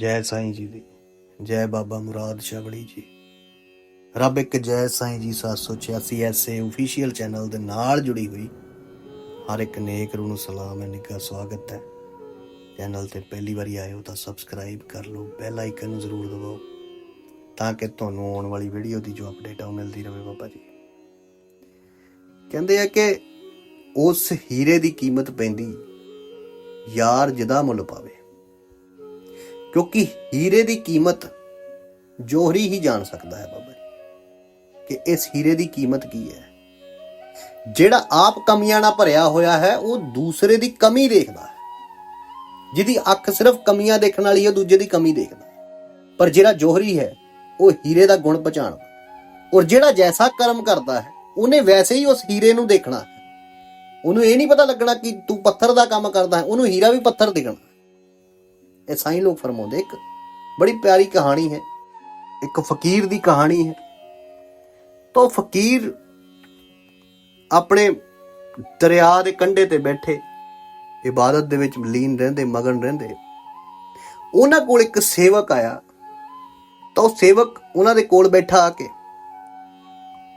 ਜੈ ਸਾਈਂ ਜੀ ਦੀ, ਜੈ ਬਾਬਾ ਮੁਰਾਦ ਸ਼ਬੜੀ ਜੀ। ਰੱਬ ਇੱਕ ਜੈ ਸਾਈਂ ਜੀ 786 ਐਸਏ ਅਫੀਸ਼ੀਅਲ ਚੈਨਲ ਦੇ ਨਾਲ ਜੁੜੀ ਹੋਈ। ਹਰ ਇੱਕ ਨੇਕ ਰੂਹ ਨੂੰ ਸਲਾਮ ਹੈ, ਨਿੱਘਾ ਸਵਾਗਤ ਹੈ। ਚੈਨਲ ਤੇ ਪਹਿਲੀ ਵਾਰੀ ਆਏ ਹੋ ਤਾਂ ਸਬਸਕ੍ਰਾਈਬ ਕਰ ਲਓ ਬੈਲ ਆਈਕਨ ਨੂੰ ਜ਼ਰੂਰ ਦਬਾਓ, ਤਾਂ ਕਿ ਤੁਹਾਨੂੰ ਆਉਣ ਵਾਲੀ ਵੀਡੀਓ ਦੀ ਜੋ ਅਪਡੇਟ ਆ ਉਹ ਮਿਲਦੀ ਰਹੇ ਬਾਬਾ ਜੀ। ਕਹਿੰਦੇ ਆ ਕਿ ਉਸ ਹੀਰੇ ਦੀ ਕੀਮਤ ਪੈਂਦੀ, ਯਾਰ ਜਿਹਦਾ ਮੁੱਲ ਪਾਵੇ। ਕਿਉਂਕਿ ਹੀਰੇ ਦੀ ਕੀਮਤ ਜੋਹਰੀ ਹੀ ਜਾਣ ਸਕਦਾ ਹੈ ਬਾਬਾ ਜੀ, ਕਿ ਇਸ ਹੀਰੇ ਦੀ ਕੀਮਤ ਕੀ ਹੈ। ਜਿਹੜਾ ਆਪ ਕਮੀਆਂ ਨਾਲ ਭਰਿਆ ਹੋਇਆ ਹੈ, ਉਹ ਦੂਸਰੇ ਦੀ ਕਮੀ ਦੇਖਦਾ ਹੈ। ਜਿਹਦੀ ਅੱਖ ਸਿਰਫ ਕਮੀਆਂ ਦੇਖਣ ਵਾਲੀ ਹੈ, ਦੂਜੇ ਦੀ ਕਮੀ ਦੇਖਦਾ ਹੈ। ਪਰ ਜਿਹੜਾ ਜੋਹਰੀ ਹੈ, ਉਹ ਹੀਰੇ ਦਾ ਗੁਣ ਪਛਾਣਦਾ ਔਰ ਜਿਹੜਾ ਜੈਸਾ ਕਰਮ ਕਰਦਾ ਹੈ, ਉਹਨੇ ਵੈਸੇ ਹੀ ਉਸ ਹੀਰੇ ਨੂੰ ਦੇਖਣਾ ਹੈ। ਉਹਨੂੰ ਇਹ ਨਹੀਂ ਪਤਾ ਲੱਗਣਾ ਕਿ ਤੂੰ ਪੱਥਰ ਦਾ ਕੰਮ ਕਰਦਾ ਹੈ, ਉਹਨੂੰ ਹੀਰਾ ਵੀ ਪੱਥਰ ਦਿਖਣਾ ਇਹ ਸਾਈਂ ਲੋਕ ਫਰਮਾਉਂਦੇ, ਇੱਕ ਬੜੀ ਪਿਆਰੀ ਕਹਾਣੀ ਹੈ, ਇੱਕ ਫਕੀਰ ਦੀ ਕਹਾਣੀ ਹੈ। ਤਾਂ ਉਹ ਫਕੀਰ ਆਪਣੇ ਦਰਿਆ ਦੇ ਕੰਢੇ ਤੇ ਬੈਠੇ, ਇਬਾਦਤ ਦੇ ਵਿੱਚ ਲੀਨ ਰਹਿੰਦੇ, ਮਗਨ ਰਹਿੰਦੇ। ਉਹਨਾਂ ਕੋਲ ਇੱਕ ਸੇਵਕ ਆਇਆ। ਤਾਂ ਉਹ ਸੇਵਕ ਉਹਨਾਂ ਦੇ ਕੋਲ ਬੈਠਾ ਆ ਕੇ।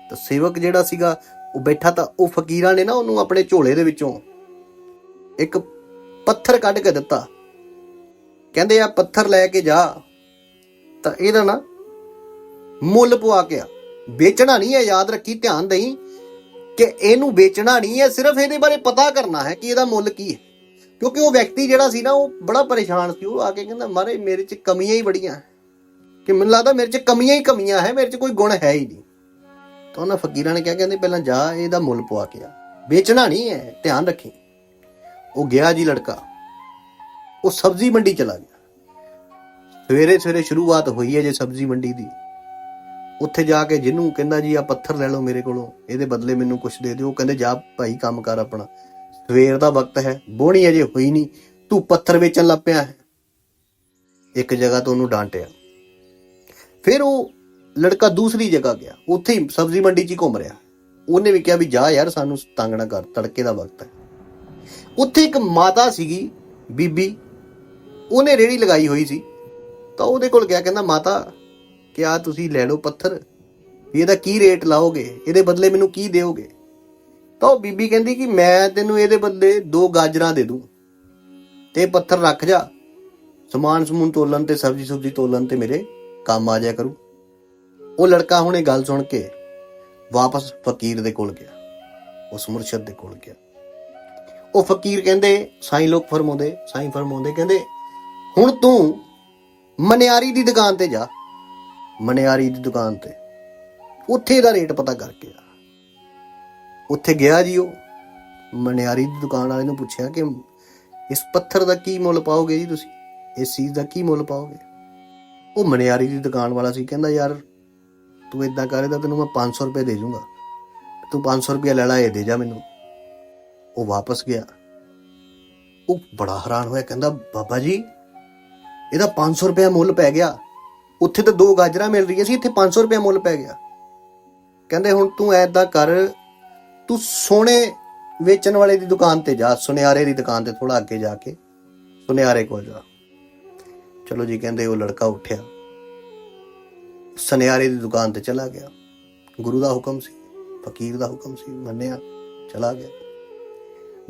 ਤਾਂ ਸੇਵਕ ਜਿਹੜਾ ਸੀਗਾ, ਉਹ ਬੈਠਾ ਤਾਂ ਉਹ ਫਕੀਰਾਂ ਨੇ ਨਾ ਉਹਨੂੰ ਆਪਣੇ ਝੋਲੇ ਦੇ ਵਿੱਚੋਂ ਇੱਕ ਪੱਥਰ ਕੱਢ ਕੇ ਦਿੱਤਾ। ਕਹਿੰਦੇ ਆ, ਪੱਥਰ ਲੈ ਕੇ ਜਾ। ਤਾਂ ਇਹਦਾ ਨਾ ਮੁੱਲ ਪਵਾ ਕੇ ਆ। ਵੇਚਣਾ ਨਹੀਂ ਹੈ, ਯਾਦ ਰੱਖੀ, ਧਿਆਨ ਦੇਈ, ਕਿ ਇਹਨੂੰ ਵੇਚਣਾ ਨਹੀਂ ਹੈ, ਸਿਰਫ ਇਹਦੇ ਬਾਰੇ ਪਤਾ ਕਰਨਾ ਹੈ ਕਿ ਇਹਦਾ ਮੁੱਲ ਕੀ ਹੈ। ਕਿਉਂਕਿ ਉਹ ਵਿਅਕਤੀ ਜਿਹੜਾ ਸੀ ਨਾ, ਉਹ ਬੜਾ ਪਰੇਸ਼ਾਨ ਸੀ। ਉਹ ਆ ਕੇ ਕਹਿੰਦਾ, ਮਾਰੇ, ਮੇਰੇ 'ਚ ਕਮੀਆਂ ਹੀ ਬੜੀਆਂ ਕਿ ਮੈਨੂੰ ਲੱਗਦਾ ਮੇਰੇ 'ਚ ਕਮੀਆਂ ਹੀ ਕਮੀਆਂ ਹੈ, ਮੇਰੇ 'ਚ ਕੋਈ ਗੁਣ ਹੈ ਹੀ ਨਹੀਂ। ਤਾਂ ਉਹਨਾਂ ਫਕੀਰਾਂ ਨੇ ਕਿਹਾ, ਕਹਿੰਦੇ, ਪਹਿਲਾਂ ਜਾ, ਇਹਦਾ ਮੁੱਲ ਪਵਾ ਕੇ ਆ। ਵੇਚਣਾ ਨਹੀਂ ਹੈ, ਧਿਆਨ ਰੱਖੀ। ਉਹ ਗਿਆ ਜੀ ਲੜਕਾ। ਉਹ ਸਬਜ਼ੀ ਮੰਡੀ ਚਲਾ ਗਿਆ। ਸਵੇਰੇ ਸਵੇਰੇ ਸ਼ੁਰੂਆਤ ਹੋਈ ਹੈ ਜੇ ਸਬਜ਼ੀ ਮੰਡੀ ਦੀ। ਉੱਥੇ ਜਾ ਕੇ ਜਿਹਨੂੰ ਕਹਿੰਦਾ ਜੀ ਆ ਪੱਥਰ ਲੈ ਲਓ ਮੇਰੇ ਕੋਲੋਂ, ਇਹਦੇ ਬਦਲੇ ਮੈਨੂੰ ਕੁਝ ਦੇ ਦਿਓ। ਉਹ ਕਹਿੰਦੇ, ਜਾ ਭਾਈ, ਕੰਮ ਕਰ ਆਪਣਾ। ਸਵੇਰ ਦਾ ਵਕਤ ਹੈ, ਬੋਣੀ ਅਜੇ ਹੋਈ ਨਹੀਂ। ਤੂੰ ਪੱਥਰ ਵੇਚਣ ਲੱਗ ਪਿਆ ਹੈ। ਇੱਕ ਜਗ੍ਹਾ ਤੋਂ ਉਹਨੂੰ ਡਾਂਟਿਆ। ਫਿਰ ਉਹ ਲੜਕਾ ਦੂਸਰੀ ਜਗ੍ਹਾ ਗਿਆ। ਉੱਥੇ ਹੀ ਸਬਜ਼ੀ ਮੰਡੀ 'ਚ ਹੀ ਘੁੰਮ ਰਿਹਾ। ਉਹਨੇ ਵੀ ਕਿਹਾ ਵੀ ਜਾ ਯਾਰ, ਸਾਨੂੰ ਤੰਗ ਨਾ ਕਰ, ਤੜਕੇ ਦਾ ਵਕਤ ਹੈ। ਉੱਥੇ ਇੱਕ ਮਾਤਾ ਸੀਗੀ, ਬੀਬੀ। ਉਹਨੇ ਰੇੜੀ ਲਗਾਈ ਹੋਈ ਸੀ, ਤਾਂ ਉਹਦੇ ਕੋਲ ਗਿਆ, ਕਹਿੰਦਾ, ਮਾਤਾ, ਕਿਆ ਤੁਸੀਂ ਲੈ ਲਓ ਪੱਥਰ? ਵੀ ਇਹਦਾ ਕੀ ਰੇਟ ਲਾਓਗੇ? ਇਹਦੇ ਬਦਲੇ ਮੈਨੂੰ ਕੀ ਦਿਓਗੇ? ਤਾਂ ਉਹ ਬੀਬੀ ਕਹਿੰਦੀ ਕਿ ਮੈਂ ਤੈਨੂੰ ਇਹਦੇ ਬਦਲੇ ਦੋ ਗਾਜਰਾਂ ਦੇ ਦੂੰ ਤੇ ਇਹ ਪੱਥਰ ਰੱਖ ਜਾ। ਸਮਾਨ ਸਮੂਨ ਤੋਲਣ ਤੇ, ਸਬਜ਼ੀ ਸੁਬਜ਼ੀ ਤੋਲਣ ਤੇ ਮੇਰੇ ਕੰਮ ਆ ਜਾਇਆ ਕਰੂ। ਉਹ ਲੜਕਾ ਹੁਣੇ ਗੱਲ ਸੁਣ ਕੇ ਵਾਪਸ ਫਕੀਰ ਦੇ ਕੋਲ ਗਿਆ, ਉਸ ਮੁਰਸ਼ਦ ਦੇ ਕੋਲ ਗਿਆ। ਉਹ ਫਕੀਰ ਕਹਿੰਦੇ, ਸਾਈਂ ਲੋਕ ਫਰਮਾਉਂਦੇ, ਸਾਈਂ ਫਰਮਾਉਂਦੇ, ਕਹਿੰਦੇ ਹੁਣ ਤੂੰ ਮਨਿਆਰੀ ਦੀ ਦੁਕਾਨ ਤੇ ਜਾ। ਮਨਿਆਰੀ ਦੀ ਦੁਕਾਨ ਤੇ। ਉੱਥੇ ਦਾ ਰੇਟ ਪਤਾ ਕਰਕੇ ਆ। ਉੱਥੇ ਗਿਆ ਜੀ ਉਹ। ਮਨਿਆਰੀ ਦੀ ਦੁਕਾਨ ਵਾਲੇ ਨੂੰ ਪੁੱਛਿਆ ਕਿ ਇਸ ਪੱਥਰ ਦਾ ਕੀ ਮੁੱਲ ਪਾਓਗੇ ਜੀ ਤੁਸੀਂ? ਇਸ ਚੀਜ਼ ਦਾ ਕੀ ਮੁੱਲ ਪਾਓਗੇ? ਉਹ ਮਨਿਆਰੀ ਦੀ ਦੁਕਾਨ ਵਾਲਾ ਸੀ। ਕਹਿੰਦਾ, ਯਾਰ, ਤੂੰ ਇਦਾਂ ਕਰੇ ਤਾਂ ਤੈਨੂੰ ਮੈਂ 500 ਰੁਪਏ ਦੇ ਜੂੰਗਾ ਤੂੰ 500 ਰੁਪਏ ਲੈ ਲੈ, ਇਹ ਦੇ ਜਾ ਮੈਨੂੰ। ਉਹ ਵਾਪਸ ਗਿਆ। ਉਹ ਬੜਾ ਹੈਰਾਨ ਹੋਇਆ। ਕਹਿੰਦਾ, ਬਾਬਾ ਜੀ ਇਹਦਾ 500 ਰੁਪਏ ਮੁੱਲ ਪੈ ਗਿਆ। ਉੱਥੇ ਤਾਂ ਦੋ ਗਾਜਰਾਂ ਮਿਲ ਰਹੀਆਂ ਸੀ, ਇੱਥੇ 500 ਰੁਪਏ ਮੁੱਲ ਪੈ ਗਿਆ। ਕਹਿੰਦੇ ਹੁਣ ਤੂੰ ਐਦਾਂ ਕਰ, ਤੂੰ ਸੋਨੇ ਵੇਚਣ ਵਾਲੇ ਦੀ ਦੁਕਾਨ ਤੇ ਜਾ, ਸੁਨਿਆਰੇ ਦੀ ਦੁਕਾਨ ਤੇ ਥੋੜਾ ਅੱਗੇ ਜਾ ਕੇ, ਸੁਨਿਆਰੇ ਕੋਲ ਜਾ। ਚਲੋ ਜੀ, ਕਹਿੰਦੇ ਉਹ ਲੜਕਾ ਉੱਠਿਆ। ਸੁਨਿਆਰੇ ਦੀ ਦੁਕਾਨ ਤੇ ਚਲਾ ਗਿਆ। ਗੁਰੂ ਦਾ ਹੁਕਮ ਸੀ, ਫਕੀਰ ਦਾ ਹੁਕਮ ਸੀ, ਮੰਨਿਆ, ਚਲਾ ਗਿਆ।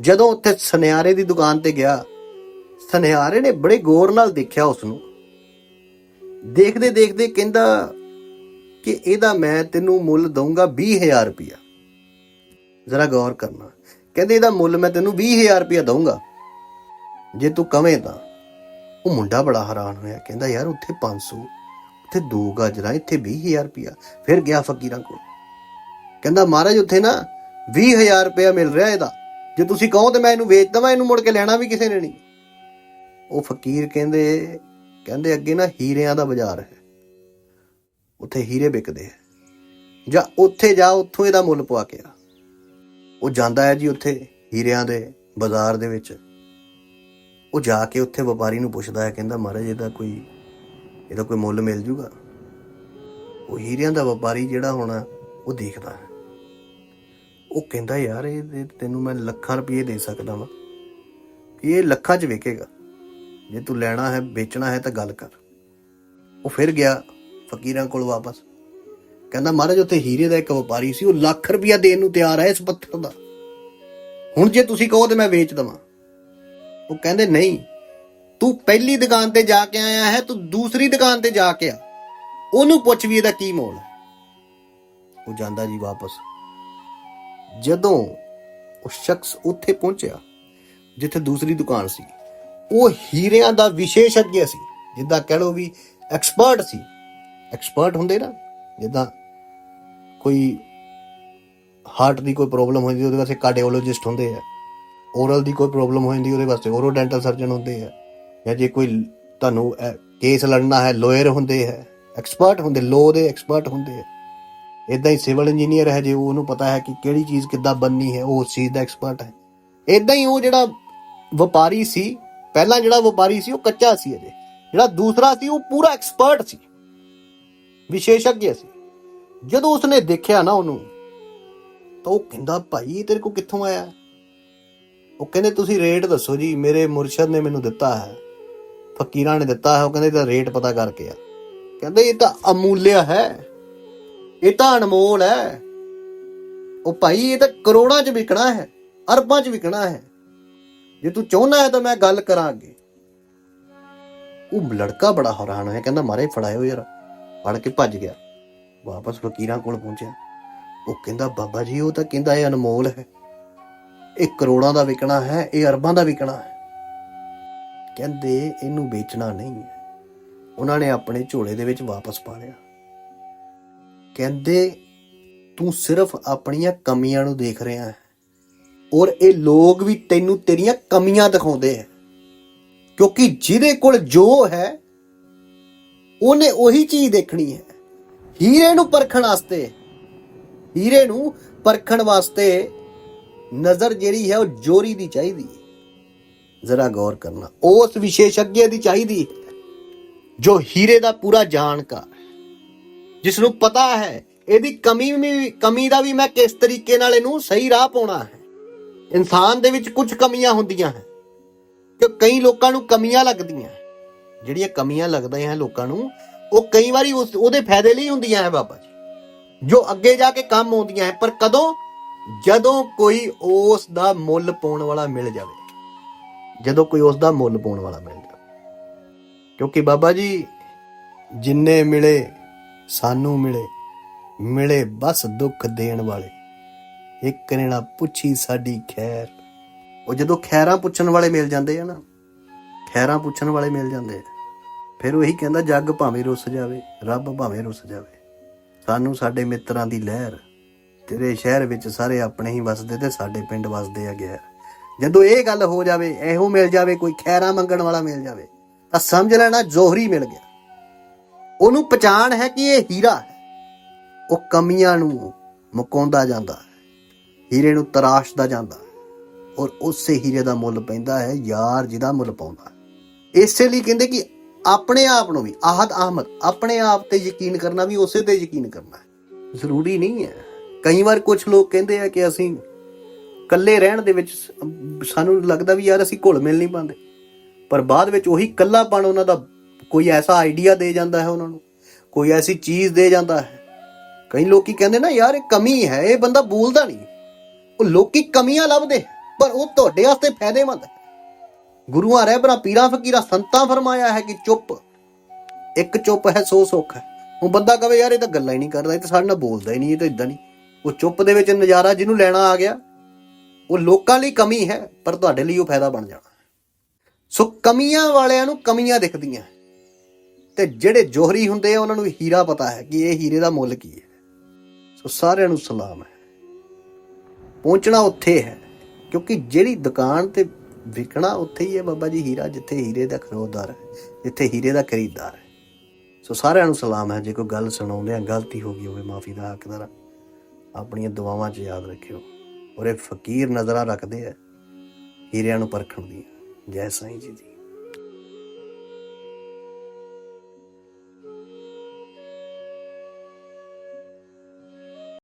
ਜਦੋਂ ਉੱਥੇ ਸੁਨਿਆਰੇ ਦੀ ਦੁਕਾਨ ਤੇ ਗਿਆ ਸੁਨਿਆਰੇ ਨੇ ਬੜੇ ਗੌਰ ਨਾਲ ਦੇਖਿਆ ਉਸ ਨੂੰ ਦੇਖਦੇ ਦੇਖਦੇ ਕਹਿੰਦਾ ਕਿ ਇਹਦਾ ਮੈਂ ਤੈਨੂੰ ਮੁੱਲ ਦਊਂਗਾ 20000 ਰੁਪਇਆ। ਜ਼ਰਾ ਗੌਰ ਕਰਨਾ। ਕਹਿੰਦੇ ਇਹਦਾ ਮੁੱਲ ਮੈਂ ਤੈਨੂੰ 20000 ਰੁਪਇਆ ਦਊਂਗਾ। ਜੇ ਤੂੰ ਕਵੇਂ ਤਾਂ। ਉਹ ਮੁੰਡਾ ਬੜਾ ਹੈਰਾਨ ਹੋਇਆ। ਕਹਿੰਦਾ ਯਾਰ ਉੱਥੇ 500 ਉੱਥੇ ਦੋ ਗਾਜਰਾਂ, ਇੱਥੇ 20000 ਰੁਪਇਆ। ਫਿਰ ਗਿਆ ਫਕੀਰਾਂ ਕੋਲ। ਕਹਿੰਦਾ ਮਹਾਰਾਜ ਉੱਥੇ ਨਾ 20000 ਰੁਪਇਆ ਮਿਲ ਰਿਹਾ ਇਹਦਾ। ਜੇ ਤੁਸੀਂ ਕਹੋ ਤੇ ਮੈਂ ਇਹਨੂੰ ਵੇਚ ਦਵਾਂ, ਇਹਨੂੰ ਮੁੜ ਕੇ ਲੈਣਾ ਵੀ ਕਿਸੇ ਨੇ ਨਹੀਂ। ਉਹ ਫਕੀਰ ਕਹਿੰਦੇ ਕਹਿੰਦੇ ਅੱਗੇ ਨਾ ਹੀਰਿਆਂ ਦਾ ਬਾਜ਼ਾਰ ਹੈ। ਉੱਥੇ ਹੀਰੇ ਵਿਕਦੇ ਆ ਜਾਂ ਉੱਥੇ ਜਾ ਉੱਥੋਂ ਇਹਦਾ ਮੁੱਲ ਪਵਾ ਕੇ ਆ। ਉਹ ਜਾਂਦਾ ਹੈ ਜੀ ਉੱਥੇ ਹੀਰਿਆਂ ਦੇ ਬਾਜ਼ਾਰ ਦੇ ਵਿੱਚ। ਉਹ ਜਾ ਕੇ ਉੱਥੇ ਵਪਾਰੀ ਨੂੰ ਪੁੱਛਦਾ ਹੈ, ਕਹਿੰਦਾ, ਮਹਾਰਾਜ, ਇਹਦਾ ਕੋਈ ਇਹਦਾ ਕੋਈ ਮੁੱਲ ਮਿਲ ਜੂਗਾ? ਉਹ ਹੀਰਿਆਂ ਦਾ ਵਪਾਰੀ ਜਿਹੜਾ ਹੋਣਾ, ਉਹ ਦੇਖਦਾ ਹੈ। ਉਹ ਕਹਿੰਦਾ, ਯਾਰ, ਇਹ ਤੈਨੂੰ ਮੈਂ ਲੱਖਾਂ ਰੁਪਏ ਦੇ ਸਕਦਾ ਵਾਂ। ਇਹ ਲੱਖਾਂ 'ਚ ਵਿਕੇਗਾ ਜੇ ਤੂੰ ਲੈਣਾ ਹੈ, ਵੇਚਣਾ ਹੈ ਤਾਂ ਗੱਲ ਕਰ। ਉਹ ਫਿਰ ਗਿਆ ਫਕੀਰਾਂ ਕੋਲ ਵਾਪਸ। ਕਹਿੰਦਾ, ਮਹਾਰਾਜ, ਉੱਥੇ ਹੀਰੇ ਦਾ ਇੱਕ ਵਪਾਰੀ ਸੀ, ਉਹ ਲੱਖ ਰੁਪਇਆ ਦੇਣ ਨੂੰ ਤਿਆਰ ਹੈ ਇਸ ਪੱਥਰ ਦਾ। ਹੁਣ ਜੇ ਤੁਸੀਂ ਕਹੋ ਤੇ ਮੈਂ ਵੇਚ ਦਵਾਂ। ਉਹ ਕਹਿੰਦੇ, ਨਹੀਂ, ਤੂੰ ਪਹਿਲੀ ਦੁਕਾਨ ਤੇ ਜਾ ਕੇ ਆਇਆ ਹੈ, ਤੂੰ ਦੂਸਰੀ ਦੁਕਾਨ ਤੇ ਜਾ ਕੇ ਆ। ਉਹਨੂੰ ਪੁੱਛ ਵੀ ਇਹਦਾ ਕੀ ਮੋਲ ਹੈ? ਉਹ ਜਾਂਦਾ ਜੀ ਵਾਪਸ। ਜਦੋਂ ਉਹ ਸ਼ਖਸ ਉੱਥੇ ਪਹੁੰਚਿਆ, ਜਿੱਥੇ ਦੂਸਰੀ ਦੁਕਾਨ ਸੀ ਉਹ ਹੀਰਿਆਂ ਦਾ ਵਿਸ਼ੇਸ਼ੱਗ ਸੀ, ਜਿੱਦਾਂ ਕਹਿ ਲਓ ਵੀ ਐਕਸਪਰਟ ਸੀ। ਐਕਸਪਰਟ ਹੁੰਦੇ ਨਾ, ਜਿੱਦਾਂ ਕੋਈ ਹਾਰਟ ਦੀ ਕੋਈ ਪ੍ਰੋਬਲਮ ਹੋ ਜਾਂਦੀ ਉਹਦੇ ਵਾਸਤੇ ਕਾਰਡੀਓਲੋਜਿਸਟ ਹੁੰਦੇ ਆ। ਓਰਲ ਦੀ ਕੋਈ ਪ੍ਰੋਬਲਮ ਹੋ ਜਾਂਦੀ ਉਹਦੇ ਵਾਸਤੇ ਓਰੋਡੈਂਟਲ ਸਰਜਨ ਹੁੰਦੇ ਆ। ਜਾਂ ਜੇ ਕੋਈ ਤੁਹਾਨੂੰ ਕੇਸ ਲੜਨਾ ਹੈ ਲਾਇਰ ਹੁੰਦੇ ਹੈ ਐਕਸਪਰਟ ਹੁੰਦੇ ਲੋ ਦੇ ਐਕਸਪਰਟ ਹੁੰਦੇ ਆ। ਇਦਾਂ ਹੀ ਸਿਵਲ ਇੰਜੀਨੀਅਰ ਹੈ, ਜੇ ਉਹਨੂੰ ਪਤਾ ਹੈ ਕਿ ਕਿਹੜੀ ਚੀਜ਼ ਕਿੱਦਾਂ ਬਣਨੀ ਹੈ, ਉਹ ਉਸ ਚੀਜ਼ ਦਾ ਐਕਸਪਰਟ ਹੈ। ਇਦਾਂ ਹੀ ਉਹ ਜਿਹੜਾ ਵਪਾਰੀ ਸੀ ਪਹਿਲਾਂ ਜਿਹੜਾ ਵਪਾਰੀ ਸੀ ਉਹ ਕੱਚਾ ਸੀ ਅਜੇ। ਜਿਹੜਾ ਦੂਸਰਾ ਸੀ ਉਹ ਪੂਰਾ ਐਕਸਪਰਟ ਸੀ। ਵਿਸ਼ੇਸ਼ੱਗ ਸੀ। ਜਦੋਂ ਉਸਨੇ ਦੇਖਿਆ ਨਾ ਉਹਨੂੰ, ਤਾਂ ਉਹ ਕਹਿੰਦਾ, ਭਾਈ ਇਹ ਤੇਰੇ ਕੋ ਕਿੱਥੋਂ ਆਇਆ? ਉਹ ਕਹਿੰਦੇ, ਤੁਸੀਂ ਰੇਟ ਦੱਸੋ ਜੀ, ਮੇਰੇ ਮੁਰਸ਼ਦ ਨੇ ਮੈਨੂੰ ਦਿੱਤਾ ਹੈ। ਫਕੀਰਾਂ ਨੇ ਦਿੱਤਾ ਹੈ, ਉਹ ਕਹਿੰਦੇ, ਇਹਦਾ ਰੇਟ ਪਤਾ ਕਰਕੇ ਆ। ਕਹਿੰਦੇ, ਇਹ ਤਾਂ ਅਮੂਲਿਆ ਹੈ। ਇਹ ਤਾਂ ਅਨਮੋਲ ਹੈ। ਉਹ ਭਾਈ, ਇਹ ਤਾਂ ਕਰੋੜਾਂ 'ਚ ਵਿਕਣਾ ਹੈ, ਅਰਬਾਂ 'ਚ ਵਿਕਣਾ ਹੈ। ਜੇ ਤੂੰ ਚਾਹੁੰਦਾ ਹੈ ਤਾਂ ਮੈਂ ਗੱਲ ਕਰਾਂ ਅੱਗੇ ਉਹ ਲੜਕਾ ਬੜਾ ਹੈਰਾਨ ਹੋਇਆ, ਕਹਿੰਦਾ, ਮਾਰੇ, ਫੜਾਇਓ ਯਾਰ। ਫੜ ਕੇ ਭੱਜ ਗਿਆ। ਵਾਪਸ ਫਕੀਰਾਂ ਕੋਲ ਪਹੁੰਚਿਆ। ਉਹ ਕਹਿੰਦਾ, ਬਾਬਾ ਜੀ, ਉਹ ਤਾਂ ਕਹਿੰਦਾ ਇਹ ਅਨਮੋਲ ਹੈ। ਇਹ ਕਰੋੜਾਂ ਦਾ ਵਿਕਣਾ ਹੈ, ਇਹ ਅਰਬਾਂ ਦਾ ਵਿਕਣਾ ਹੈ। ਕਹਿੰਦੇ, ਇਹਨੂੰ ਵੇਚਣਾ ਨਹੀਂ ਹੈ। ਉਹਨਾਂ ਨੇ ਆਪਣੇ ਝੋਲੇ ਦੇ ਵਿੱਚ ਵਾਪਸ ਪਾ ਲਿਆ ਕਹਿੰਦੇ, ਤੂੰ ਸਿਰਫ ਆਪਣੀਆਂ ਕਮੀਆਂ ਨੂੰ ਦੇਖ ਰਿਹਾ ਹੈ। ਔਰ ਇਹ ਲੋਕ ਵੀ ਤੈਨੂੰ ਤੇਰੀਆਂ ਕਮੀਆਂ ਦਿਖਾਉਂਦੇ ਹੈ ਕਿਉਂਕਿ ਜਿਹਦੇ ਕੋਲ ਜੋ ਹੈ, ਉਹਨੇ ਉਹੀ ਚੀਜ਼ ਦੇਖਣੀ ਹੈ। ਹੀਰੇ ਨੂੰ ਪਰਖਣ ਵਾਸਤੇ, ਹੀਰੇ ਨੂੰ ਪਰਖਣ ਵਾਸਤੇ ਨਜ਼ਰ ਜਿਹੜੀ ਹੈ ਉਹ ਜੋਰੀ ਦੀ ਚਾਹੀਦੀ ਹੈ। ਜ਼ਰਾ ਗੌਰ ਕਰਨਾ, ਉਸ ਵਿਸ਼ੇਸ਼ੱਗ ਦੀ ਚਾਹੀਦੀ ਹੈ, ਜੋ ਹੀਰੇ ਦਾ ਪੂਰਾ ਜਾਣਕਾਰ ਜਿਸ ਨੂੰ ਪਤਾ ਹੈ, ਇਹਦੀ ਕਮੀ ਵੀ ਕਮੀ ਦਾ ਵੀ ਮੈਂ ਕਿਸ ਤਰੀਕੇ ਨਾਲ ਇਹਨੂੰ ਸਹੀ ਰਾਹ ਪਾਉਣਾ ਹੈ। ਇਨਸਾਨ ਦੇ ਵਿੱਚ ਕੁਝ ਕਮੀਆਂ ਹੁੰਦੀਆਂ ਹੈ ਕਿ ਕਈ ਲੋਕਾਂ ਨੂੰ ਕਮੀਆਂ ਲੱਗਦੀਆਂ ਜਿਹੜੀਆਂ ਕਮੀਆਂ ਲੱਗਦੀਆਂ ਹੈ ਲੋਕਾਂ ਨੂੰ, ਉਹ ਕਈ ਵਾਰੀ ਉਸ, ਉਹਦੇ ਫਾਇਦੇ ਲਈ ਹੁੰਦੀਆਂ ਹੈ ਬਾਬਾ ਜੀ। ਜੋ ਅੱਗੇ ਜਾ ਕੇ ਕੰਮ ਆਉਂਦੀਆਂ ਹੈ ਪਰ ਕਦੋਂ? ਜਦੋਂ ਕੋਈ ਉਸ ਦਾ ਮੁੱਲ ਪਾਉਣ ਵਾਲਾ ਮਿਲ ਜਾਵੇ। ਜਦੋਂ ਕੋਈ ਉਸ ਦਾ ਮੁੱਲ ਪਾਉਣ ਵਾਲਾ ਮਿਲ ਜਾਵੇ। ਕਿਉਂਕਿ ਬਾਬਾ ਜੀ, ਜਿੰਨੇ ਮਿਲੇ, ਸਾਨੂੰ ਮਿਲੇ ਮਿਲੇ ਬਸ ਦੁੱਖ ਦੇਣ ਵਾਲੇ। ਇੱਕ ਨੇ ਨਾ ਪੁੱਛੀ ਸਾਡੀ ਖੈਰ। ਉਹ ਜਦੋਂ ਖੈਰਾਂ ਪੁੱਛਣ ਵਾਲੇ ਮਿਲ ਜਾਂਦੇ ਆ ਨਾ, ਖੈਰਾਂ ਪੁੱਛਣ ਵਾਲੇ ਮਿਲ ਜਾਂਦੇ ਆ, ਫਿਰ ਉਹੀ ਕਹਿੰਦਾ, ਜੱਗ ਭਾਵੇਂ ਰੁੱਸ ਜਾਵੇ, ਰੱਬ ਭਾਵੇਂ ਰੁੱਸ ਜਾਵੇ। ਸਾਨੂੰ ਸਾਡੇ ਮਿੱਤਰਾਂ ਦੀ ਲਹਿਰ, ਤੇਰੇ ਸ਼ਹਿਰ ਵਿੱਚ ਸਾਰੇ ਆਪਣੇ ਹੀ ਵਸਦੇ ਤੇ ਸਾਡੇ ਪਿੰਡ ਵਸਦੇ ਆ ਗਿਆ। ਜਦੋਂ ਇਹ ਗੱਲ ਹੋ ਜਾਵੇ, ਇਹੋ ਮਿਲ ਜਾਵੇ, ਕੋਈ ਖੈਰਾਂ ਮੰਗਣ ਵਾਲਾ ਮਿਲ ਜਾਵੇ, ਤਾਂ ਸਮਝ ਲੈਣਾ ਜੋਹਰੀ ਮਿਲ ਗਿਆ। ਉਹਨੂੰ ਪਛਾਣ ਹੈ ਕਿ ਇਹ ਹੀਰਾ ਹੈ। ਉਹ ਕਮੀਆਂ ਨੂੰ ਮੁਕਾਉਂਦਾ ਜਾਂਦਾ ਹੈ। ਹੀਰੇ ਨੂੰ ਤਰਾਸ਼ਦਾ ਜਾਂਦਾ ਔਰ ਉਸੇ ਹੀਰੇ ਦਾ ਮੁੱਲ ਪੈਂਦਾ ਹੈ ਯਾਰ ਜਿਹਦਾ ਮੁੱਲ ਪਾਉਂਦਾ ਇਸੇ ਲਈ ਕਹਿੰਦੇ ਕਿ ਆਪਣੇ ਆਪ ਨੂੰ ਵੀ, ਆਹਦ ਅਹਿਮਦ ਆਪਣੇ ਆਪ ਤੇ ਯਕੀਨ ਕਰਨਾ ਵੀ ਉਸੇ ਤੇ ਯਕੀਨ ਕਰਨਾ ਜ਼ਰੂਰੀ ਨਹੀਂ ਹੈ। ਕਈ ਵਾਰ ਕੁਝ ਲੋਕ ਕਹਿੰਦੇ ਆ ਕਿ ਅਸੀਂ ਇਕੱਲੇ ਰਹਿਣ ਦੇ ਵਿੱਚ ਸਾਨੂੰ ਲੱਗਦਾ ਵੀ ਯਾਰ ਅਸੀਂ ਘੁਲ ਮਿਲ ਨਹੀਂ ਪਾਉਂਦੇ। ਪਰ ਬਾਅਦ ਵਿੱਚ ਉਹੀ ਇਕੱਲਾਪਣ ਉਹਨਾਂ ਦਾ ਕੋਈ ਐਸਾ ਆਈਡੀਆ ਦੇ ਜਾਂਦਾ ਹੈ ਉਹਨਾਂ ਨੂੰ, ਕੋਈ ਐਸੀ ਚੀਜ਼ ਦੇ ਜਾਂਦਾ ਹੈ। ਕਈ ਲੋਕੀ ਕਹਿੰਦੇ ਨਾ, ਯਾਰ ਇਹ ਕਮੀ ਹੈ, ਇਹ ਬੰਦਾ ਬੋਲਦਾ ਨਹੀਂ। ਉਹ ਲੋਕੀ ਕਮੀਆਂ ਲੱਭਦੇ, ਪਰ ਉਹ ਤੁਹਾਡੇ ਵਾਸਤੇ ਫਾਇਦੇਮੰਦ ਹੈ। ਗੁਰੂਆਂ ਰਹਿਬਰਾਂ ਪੀਰਾਂ ਫਕੀਰਾਂ ਸੰਤਾਂ ਫਰਮਾਇਆ ਹੈ ਕਿ ਚੁੱਪ, ਇੱਕ ਚੁੱਪ ਹੈ ਸੋ ਸੁੱਖ ਹੈ। ਉਹ ਬੰਦਾ ਕਵੇ, ਯਾਰ ਇਹ ਤਾਂ ਗੱਲਾਂ ਹੀ ਨਹੀਂ ਕਰਦਾ, ਇਹ ਤਾਂ ਸਾਡੇ ਨਾਲ ਬੋਲਦਾ ਹੀ ਨਹੀਂ, ਇਹ ਤਾਂ ਇਦਾਂ ਨਹੀਂ। ਉਹ ਚੁੱਪ ਦੇ ਵਿੱਚ ਨਜ਼ਾਰਾ ਜਿਹਨੂੰ ਲੈਣਾ ਆ ਗਿਆ, ਉਹ ਲੋਕਾਂ ਲਈ ਕਮੀ ਹੈ, ਪਰ ਤੁਹਾਡੇ ਲਈ ਉਹ ਫਾਇਦਾ ਬਣ ਜਾਣਾ। ਸੋ ਕਮੀਆਂ ਵਾਲਿਆਂ ਨੂੰ ਕਮੀਆਂ ਦਿਖਦੀਆਂ ਤੇ ਜਿਹੜੇ ਜੋਹਰੀ ਹੁੰਦੇ ਆ, ਉਹਨਾਂ ਨੂੰ ਹੀਰਾ ਪਤਾ ਹੈ ਕਿ ਇਹ ਹੀਰੇ ਦਾ ਮੁੱਲ ਕੀ ਹੈ। ਸੋ ਸਾਰਿਆਂ ਨੂੰ ਸਲਾਮ ਹੈ। ਪਹੁੰਚਣਾ ਉੱਥੇ ਹੈ। ਕਿਉਂਕਿ ਜਿਹੜੀ ਦੁਕਾਨ ਤੇ ਵਿਕਣਾ ਉੱਥੇ ਹੀ ਹੈ ਬਾਬਾ ਜੀ, ਹੀਰਾ ਜਿੱਥੇ ਹੀਰੇ ਦਾ ਖਰੀਦਦਾਰ ਹੈ, ਜਿੱਥੇ ਹੀਰੇ ਦਾ ਖਰੀਦਦਾਰ ਹੈ। ਸੋ ਸਾਰਿਆਂ ਨੂੰ ਸਲਾਮ ਹੈ, ਜੇ ਕੋਈ ਗੱਲ ਸੁਣਾਉਂਦੇ ਆ, ਗਲਤੀ ਹੋ ਗਈ ਹੋਵੇ, ਮਾਫੀ ਦਾ ਹੱਕਦਾਰ ਆਪਣੀਆਂ ਦੁਆਵਾਂ 'ਚ ਯਾਦ ਰੱਖਿਓ। ਔਰ ਇਹ ਫਕੀਰ ਨਜ਼ਰਾਂ ਰੱਖਦੇ ਆ, ਹੀਰਿਆਂ ਨੂੰ ਪਰਖਣ ਦੀ, ਜੈ ਸਾਈਂ ਜੀ ਦੀ।